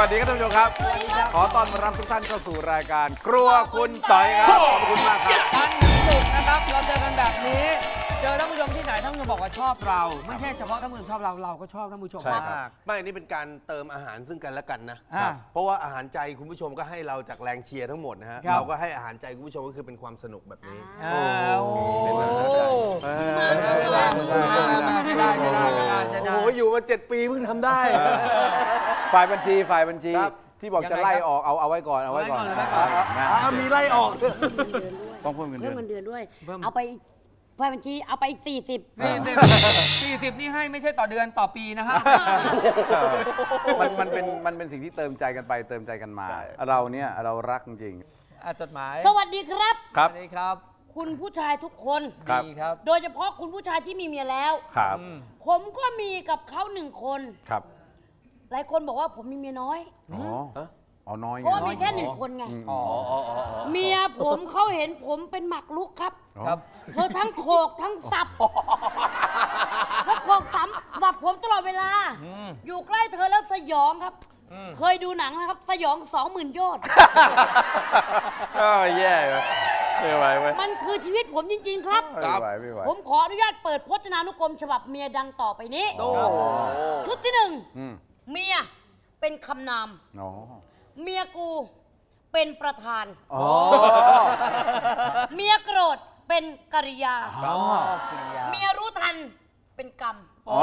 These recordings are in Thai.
วัสดีครับท่านผู้ชมครับ ขอต้อนรับทุกท่านเข้าสู่รายการ ครัวคุณต่อยครับขอบคุณมากครับจันทร์ถึงศุกร์นะครับ เราเจอกันแบบนี้ เจอท่านผู้ชมที่ไหนท่านผู้ชมบอกว่าชอบเรา ไม่ใช่เฉพาะท่านผู้ชมชอบเราเราก็ชอบท่านผู้ชมใช่ครับ มาก ไม่อันนี้เป็นการเติมอาหารซึ่งกันและกันนะ อ่าเพราะว่าอาหารใจคุณผู้ชมก็ให้เราจากแรงเชียร์ทั้งหมดนะฮะ ครับ เราก็ให้อาหารใจคุณผู้ชมก็คือเป็นความสนุกแบบนี้ อ้าวเป็นอาหารใจเอใช้ได้ใช้ได้ใช้ได้ใช้ได้ใช้ได้ใช้โอ้ได้โห อยู่มาเจ็ดปีเพิ่งทำได้ ฝ่ายบัญชีฝ่ายบัญชี ครับ ที่บอกจะไล่ออกเอาเอาไว้ก่อนเอาไว้ก่อนเอาไว้ก่อน นะอ้าวมีไล่ออกต้องเพิ่มเงินเดืเพิ่อมน เงินเดือนด้วย เพิ่ม เอาไปอีกฝ่ายบัญชีเอาไปอีก 40 สี่สิบสี่สิบนี่ให้ไม่ใช่ต่อเดือนต่อปีนะฮะ มันมันเป็นมันเป็นสิ่งที่เติมใจกันไปเติมใจกันมาใช่เราเนี่ยเรารักจริง อะจดหมายสวัสดีครับๆครับ สวัสดีครับคุณผู้ชายทุกคน ครับ ดีครับ โดยเฉพาะคุณผู้ชายที่มีเมียแล้ว ครับอืมผมก็มีกับเขาหนึ่งคน ครับ หลายคนบอกว่าผมมีเมียน้อย อ๋อฮะอ๋อน้อยเพไงราะว่ามีแค่หนึ่งคนไงอืมอ๋ออ๋ออ๋ออ๋อเมียผมเขาเห็นผมเป็นหมักลุกครับ ครับ เธอทั้งโขกทั้งสับเขาโขกสับสับผมตลอดเวลาอืมอยู่ใกล้เธอแล้วสยองครับอืมเคยดูหนังนะครับ สยองสองหมื่นโยชน์เออแย่เว้ยไม่ไหวเว้ยมันคือชีวิตผมจริง ๆ ครับ ไม่ไหวไม่ไหว ผมขออนุญาตเปิดพจนานุกรมฉบับเมียดังต่อไปนี้ โอ้โห ชุดที่หนึ่งอืม เมียเป็นคำนาม อ๋อ เมียกูเป็นประธาน อ๋อ เมียโกรธเป็นกริยา อ๋อกินยาเมียรู้ทันเป็นกรรม อ๋อ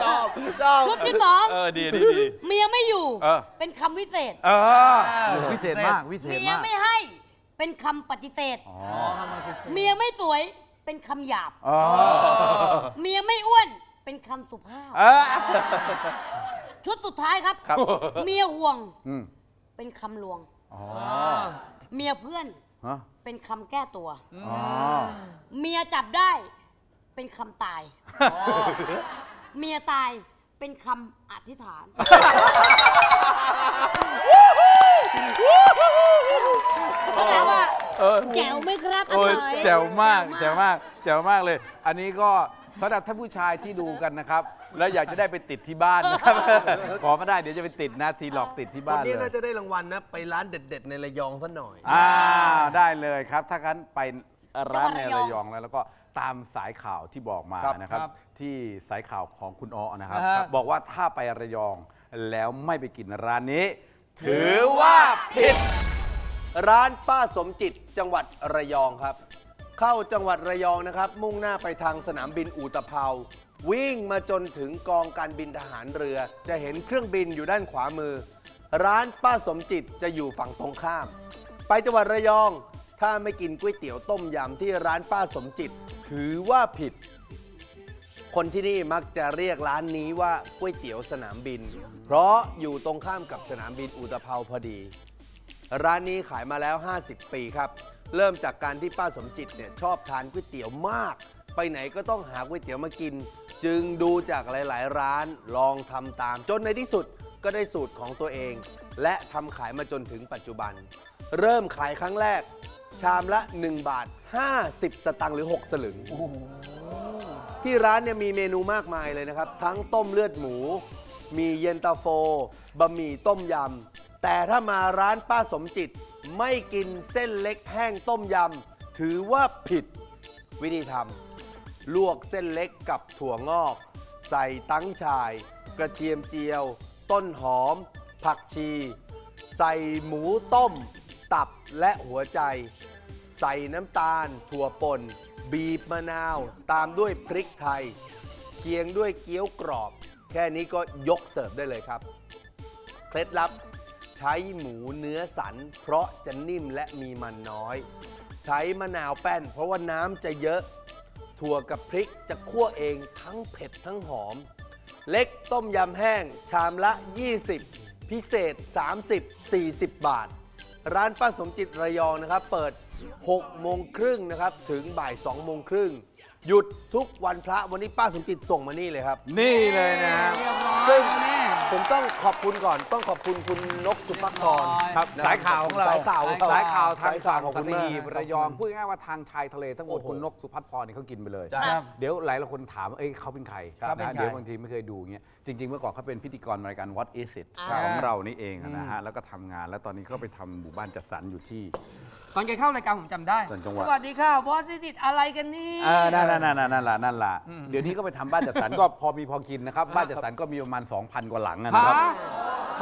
ชอบชอบชุดที่สองเออดีดีดี เมียไม่อยู่ เออ เป็นคำวิเศษ เออ วิเศษมาก วิเศษเมียมาก ไม่ให้เป็นคำปฏิเสธ อ๋ออ๋อทำไมคือเมียไม่สวยเป็นคำหยาบ อ๋อ เมียไม่อ้วนเป็น คำสุภาพ เออ ชุดสุดท้ายครับ ครับ เมียห่วงอืมเป็นคำลวง อ๋อเมียเพื่อนฮะเป็นคำแก้ตัว อ๋อเมียจับได้ เป็นคำตาย เมียตายเป็นคำอธิษฐาน เขาถามว่า เออ แจ๋วไหมครับอาโอ้ยต๋อยแจ๋วมากแจ๋วมากแจ๋วมากเลย อันนี้ก็ สำหรับท่านผู้ชายที่ดูกันนะครับ แล้วอยากจะได้ไปติดที่บ้านนะครับ ขอมาได้เดี๋ยวจะไปติดนะทีหลอกติดที่คบ้านนนี้เลน่ายจะได้รางวัลนะ ไปร้านเด็ด ๆ ในระยองซะหน่อย อ่าได้เลยครับ ถ้างั้นไปร้านในระยองแล้วแล้วก็ตามสายข่าวที่บอกมาครับนะครับ ครับที่สายข่าวของคุณออนะครับ อ่าฮะ บอกว่าถ้าไประยองแล้วไม่ไปกินร้านนี้ ถือว่าผิดร้านป้าสมจิตจังหวัดระยองครับ เข้าจังหวัดระยองนะครับ มุ่งหน้าไปทางสนามบินอูตะเภา วิ่งมาจนถึงกองการบินทหารเรือ จะเห็นเครื่องบินอยู่ด้านขวามือ ร้านป้าสมจิตจะอยู่ฝั่งตรงข้าม ไปจังหวัดระยอง ถ้าไม่กินก๋วยเตี๋ยวต้มยำที่ร้านป้าสมจิต ถือว่าผิด คนที่นี่มักจะเรียกร้านนี้ว่าก๋วยเตี๋ยวสนามบิน เพราะอยู่ตรงข้ามกับสนามบินอุตภเปาพอดี ร้านนี้ขายมาแล้ว 50 ปีครับ เริ่มจากการที่ป้าสมจิตเนี่ยชอบทานก๋วยเตี๋ยวมาก ไปไหนก็ต้องหาก๋วยเตี๋ยวมากิน จึงดูจากหลาย ๆ ร้านลองทำตาม จนในที่สุดก็ได้สูตรของตัวเอง และทำขายมาจนถึงปัจจุบัน เริ่มขายครั้งแรก ชามละ 1 บาท 50 สตังค์หรือ 6 สลึง ที่ร้านเนี่ยมีเมนูมากมายเลยนะครับ ทั้งต้มเลือดหมู มีเย็นตาโฟบะหมี่ต้มยำ แต่ถ้ามาร้านป้าสมจิต ไม่กินเส้นเล็กแห้งต้มยำ ถือว่าผิดวิธีทำลวกเส้นเล็กกับถั่วงอก ใส่ตั้งชาย กระเทียมเจียว ต้นหอม ผักชี ใส่หมูต้ม ตับและหัวใจ ใส่น้ำตาล ถั่วป่น บีบมะนาว ตามด้วยพริกไทย เคียงด้วยเกี๊ยวกรอบ แค่นี้ก็ยกเสิร์ฟได้เลยครับ เคล็ดลับ ใช้หมูเนื้อสัน เพราะจะนิ่มและมีมันน้อย ใช้มะนาวแป้น เพราะว่าน้ำจะเยอะ ถั่วกับพริกจะคั่วเองทั้งเผ็ดทั้งหอม เล็กต้มยำแห้ง ชามละ 20 พิเศษ 30 40 บาท ร้านป้าสมจิตระยองนะครับ เปิด 6 โมงครึ่งนะครับ ถึงบ่าย 2 โมงครึ่ง หยุดทุกวันพระวันนี้ป้าสมจิตส่งมานี่เลยครับ นี่เลยนะฮะ เรียบร้อย ซึ่งแน่ ผมต้องขอบคุณก่อน ต้องขอบคุณคุณนกสุภกรครับนะสายข่าวของเรา สายข่าวของเรสายข่าวทางสยฝั่งขอบสัคุณตมากหีบระยองพูดง่ายๆว่าทางชายทะเลทั้งหมดโอ้โหคุณนกสุพัฒน์พรนี่เขากินไปเลยใช่ครับเดี๋ยวหลายๆคนถามว่าเอ้ยเขาเป็นใครครับเป็นนะใครเดี๋ยวบางทีไม่เคยดูเงี้ยจริง ๆ เมื่อก่อนเขาเป็นพิธีกรรายการ What Is It อ่าของเรานี่เองอะนะฮะแล้วก็ทำงานแล้วตอนนี้ก็ไปทำหมู่บ้านจัดสรรอยู่ที่ตอนแกเข้ารายการผมจำได้ส่วนจังหวัดสวัสดีค่ะวอสิติดอะไรกันนี่เออนั่นนั่นนั่นนั่นล่ะนั่นล่ะเดี๋ยวนี้ก็ไปทำบ้านจัดสรรก็พอมีพอกินนะครับบ้านจัดสรรก็มีประมาณ 2,000 กว่าหลังอะนะครับฮะ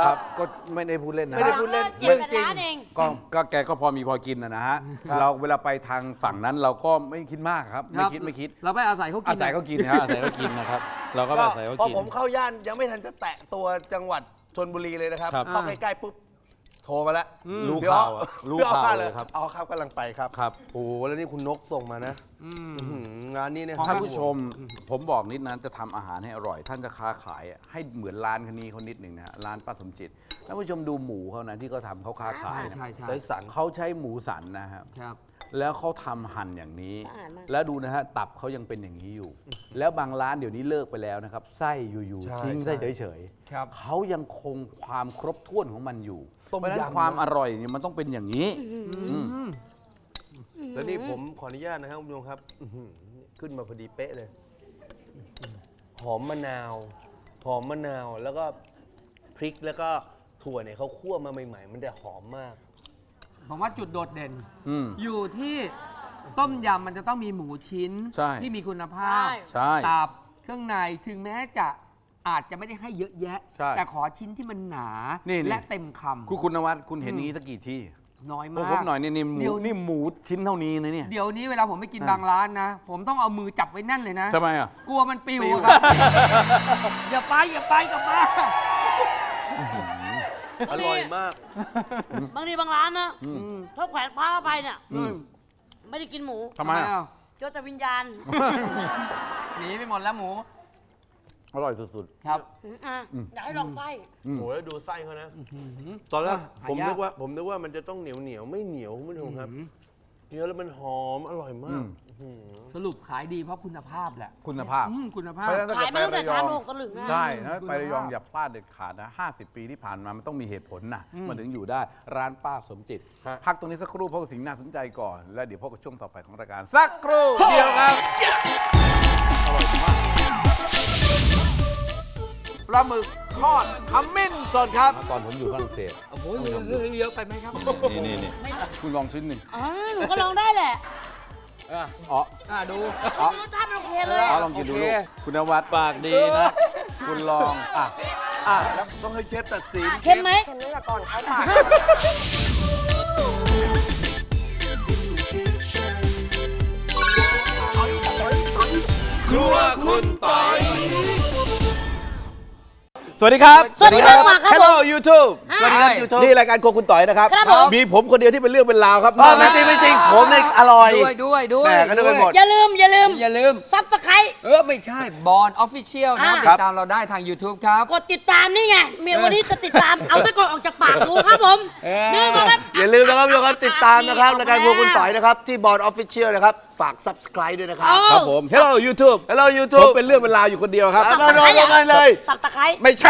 ครับก็ไม่ได้พูดเล่นนะไม่ได้พูดเล่นเจ็ดแปดล้านเองก็ก็แกก็พอมีพอกินนะนะฮะเราเวลาไปทางฝั่งนั้นเราก็ไม่คิดมากครับ ไม่คิดไม่คิดเราไปอาศัยเขากิอานศัยเขากินนะฮะอาศัยเขากินนะครับ เราก็ก็อาศัยเขาพอกิน ผมเข้าย่านยังไม่ทันจะแตะตัวจังหวัดชนบุรีเลยนะครับ ครับเข้าใกล้ๆปุ๊บโทรมาแล้วรู้เดี๋ยวข่าวอะรู้ดี๋ยวข่าวอเลยครับ เอาครับกำลังไปครับ ครับ โอ้โหแล้วนี่คุณนกส่งมานะ อืมอื้อหือ งานนี้เนี่ยท่านผู้ชมผมบอกนิดนั้นจะทำอาหารให้อร่อย ท่านจะค้าขายอะให้เหมือนร้านคนนี้เขานิดหนึ่งนะฮะร้านป้าสมจิตท่านผู้ชมดูหมูเขานะที่เขาทำเขาค้าขายใช่นะใช่ใช่ใช้สันเขาใช้หมูสันนะครับ ครับ แล้วเขาทำหั่นอย่างนี้ สะอาดมาก แล้วดูนะฮะตับเขายังเป็นอย่างนี้อยู่ แล้วบางร้านเดี๋ยวนี้เลิกไปแล้วนะครับไส้อยู่ใช่ๆทิ้งไส้เฉยครับ ๆเขายังคงความครบถ้วนของมันอยู่ต้มเพราะฉะนั้นยำ ความนะอร่อยเนี่ยมันต้องเป็นอย่างนี้อืม แล้วนี่ผมขออนุญาตนะครับคุณผู้ชมครับอื้อหือขึ้นมาพอดีเป๊ะเลย หอมมะนาว หอมมะนาวแล้วก็พริกแล้วก็ถั่วเนี่ยเขาคั่วมาใหม่ๆ มันจะหอมมาก ผมว่าจุดโดดเด่น อืม อยู่ที่ต้มยำมันจะต้องมีหมูชิ้นใช่ ที่มีคุณภาพ ใช่ ใช่ ตับเครื่องในถึงแม้จะอาจจะไม่ได้ให้เยอะแยะ ใช่แต่ขอชิ้นที่มันหนา นี่นี่ และเต็มคคุณคุณนวัดคุณเห็นอย่างนี้สักกี่ที่ำ น้อยพมาวกผมกหน่อยนี่นี่หมูเดี๋ยว นี่หมูชิ้นเท่านี้นะเนี่ย เดี๋ยวนี้เวลาผมไปกินอ่า บางร้านนะ ผมต้องเอามือจับไว้แน่นเลยนะ ทำไมอะ กลัวมันปิวปิวครับ อย่าไปอย่าไปกลับมาอร่อยมาก บางทีบางร้านนะอืมถ้าแขวนผ้าไปเนี่ยอืม ไม่ได้กินหมูทำไมอะ เจอแต่วิญญาณ หนีไปหมดแล้วหมู อร่อยสุด ครับอืมอะอยากให้ลองไปอืมโอ้ยดูไส้เขานะ ตอนแรกหายาก ผมนึกว่า ผมนึกว่ามันจะต้องเหนียวเหนียวๆไม่เหนียวคุณผู้ชมครับเนื้อแล้วมันหอมอร่อยมากสรุปขายดีเพราะคุณภาพแหละๆ คุณภาพ อืมคุณภาเพพราะฉะนั้นถ้าขายเกิดมาไปตั้งแต่ระยชาองมหกตะลึงนะ ใช่นะคุณไประยองภาพอย่าพลาดเด็ดขาดนะ 50 ปีที่ผ่านมามันต้องมีเหตุผลนะมันถึงอยู่ได้ร้านป้าสมจิตฮะพักตรงนี้สักครู่เพราะว่าสิ่งน่าสนใจก่อน แล้วเดี๋ยวพบกับช่วงต่อไปของรายการสักครู่เดียวครับอร่อยมาก ปลาหมึกทอดขมิ้นสดครับ ตอนผมอยู่ฝรั่งเศส โอ้โหเยอะเยอะไปไหมครับนี่นี่นี่คุณลองชิ้นหนึ่งอ๋อหนูก็ลองได้แหละอะอ๋ออะดูอ๋อรสชาติมันโอเคเลยอ๋ออะลองกินดูโอลูเคกคุณนวัดปากดีนะ คุณลอง อะ อะแล้วต้องให้เชฟตัดสินเค็มไหม สวัสดีครับ สวัสดีครับมาครับผม Hello YouTube สวัสดีครับ YouTube นี่รายการโครัวคุณต่อยนะครับ ครับผม มีผมคนเดียวที่เป็นเรื่องเป็นราวครับอ๋อไม่จริงไม่จริงผมเนี่ยอร่อยด้วยด้วยด้วยแหม่ก็นึกไปหมด อย่าลืม อย่าลืมอย่าลืม ซับสไครเออ ไม่ใช่บอลออฟฟิเชียลนะครับอ่าติดตามเราได้ทาง YouTube ครับ กดติดตามนี่ไงเมียวันนี้จะติดตาม เอาตะกอนออกจากปากดูครับผมเออนี่มาแล้วอย่าลืมนะครับทุกคนติดตามนะครับรายการพวกคุณต่อยนะครับที่บอร์ดออฟฟิเชียลนะครับฝาก subscribe ด้วยนะครับเอาครับผม Hello YouTube Hello ผม YouTube เป็นเรื่องเป็นราวอยู่คนเดียวครับอะมาโดนกันเลย สับตะไคร้ไม่ใช่